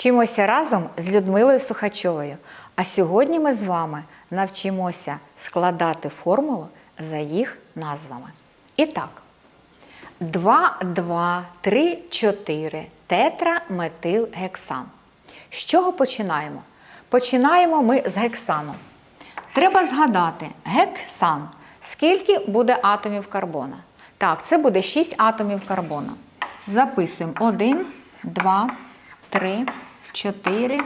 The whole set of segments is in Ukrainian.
Вчимося разом з Людмилою Сухачовою. А сьогодні ми з вами навчимося складати формулу за їх назвами. І так, 2, 2, 3, 4 тетраметилгексан. З чого починаємо? Починаємо ми з гексану. Треба згадати гексан. Скільки буде атомів карбона? Так, це буде 6 атомів карбона. Записуємо 1, 2, 3, 4,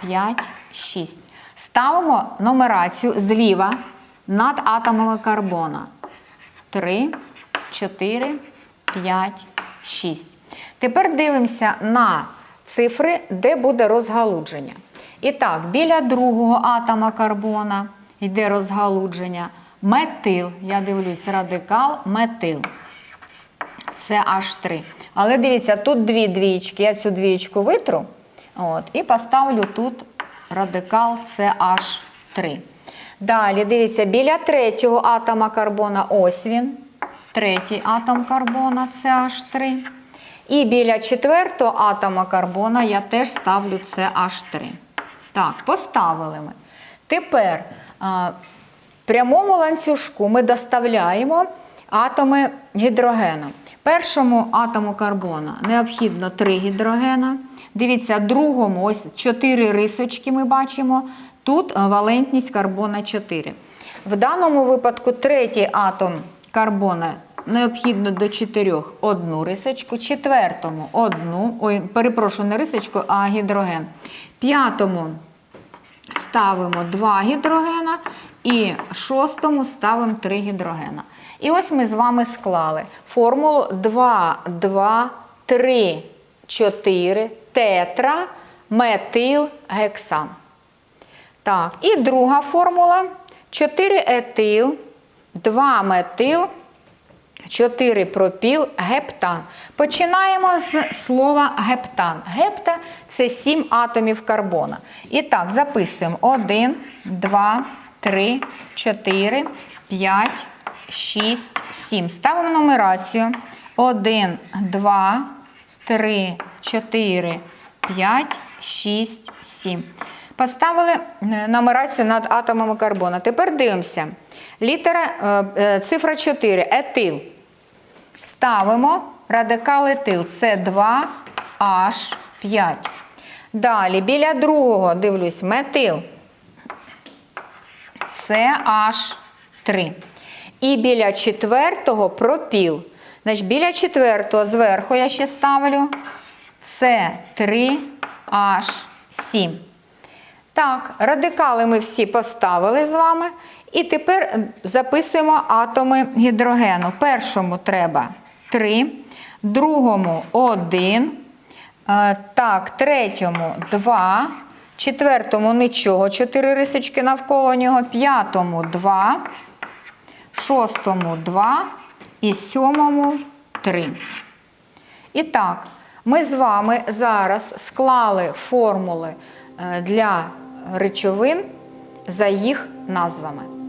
5, 6. Ставимо нумерацію зліва над атомами карбона. 3, 4, 5, 6. Тепер дивимося на цифри, де буде розгалудження. І так, біля другого атома карбона йде розгалудження. Метил, я дивлюсь, радикал метил. Це H3. Але дивіться, тут дві двічки. Я цю двічку витру от, і поставлю тут радикал CH3. Далі, дивіться, біля третього атома карбона ось він. Третій атом карбона CH3. І біля четвертого атома карбона я теж ставлю CH3. Так, поставили ми. Тепер прямому ланцюжку ми доставляємо атоми гідрогену. Першому атому карбона необхідно 3 гідрогена. Дивіться, другому ось 4 рисочки ми бачимо. Тут валентність карбона 4. В даному випадку третій атом карбона необхідно до 4 одну рисочку, четвертому одну, ой, перепрошую, не рисочку, а гідроген. П'ятому ставимо 2 гідрогена і шостому ставимо 3 гідрогена. І ось ми з вами склали формулу 2, 2, 3, 4 тетра метил гексан. Так, і друга формула 4 етил, 2 метил, 4 пропіл, гептан. Починаємо з слова гептан. Гепта це 7 атомів карбона. І так, записуємо 1, 2, 3, 4, 5, 6, 7. Ставимо нумерацію. 1, 2, 3, 4, 5, 6, 7. Поставили е, нумерацію над атомами карбона. Тепер дивимося. Літера, е, е, цифра 4, етил. Ставимо радикал етил. Це 2H5. Далі, біля другого, дивлюсь, метил. Це H3. І біля четвертого пропіл. Значить, біля четвертого зверху я ще ставлю. Це 3H7. Так, радикали ми всі поставили з вами. І тепер записуємо атоми гідрогену. Першому треба 3, другому 1. Так, третьому 2, четвертому нічого, 4 рисочки навколо нього, п'ятому 2, шостому 2 і сьомому 3. І так, ми з вами зараз склали формули для речовин за їх назвами.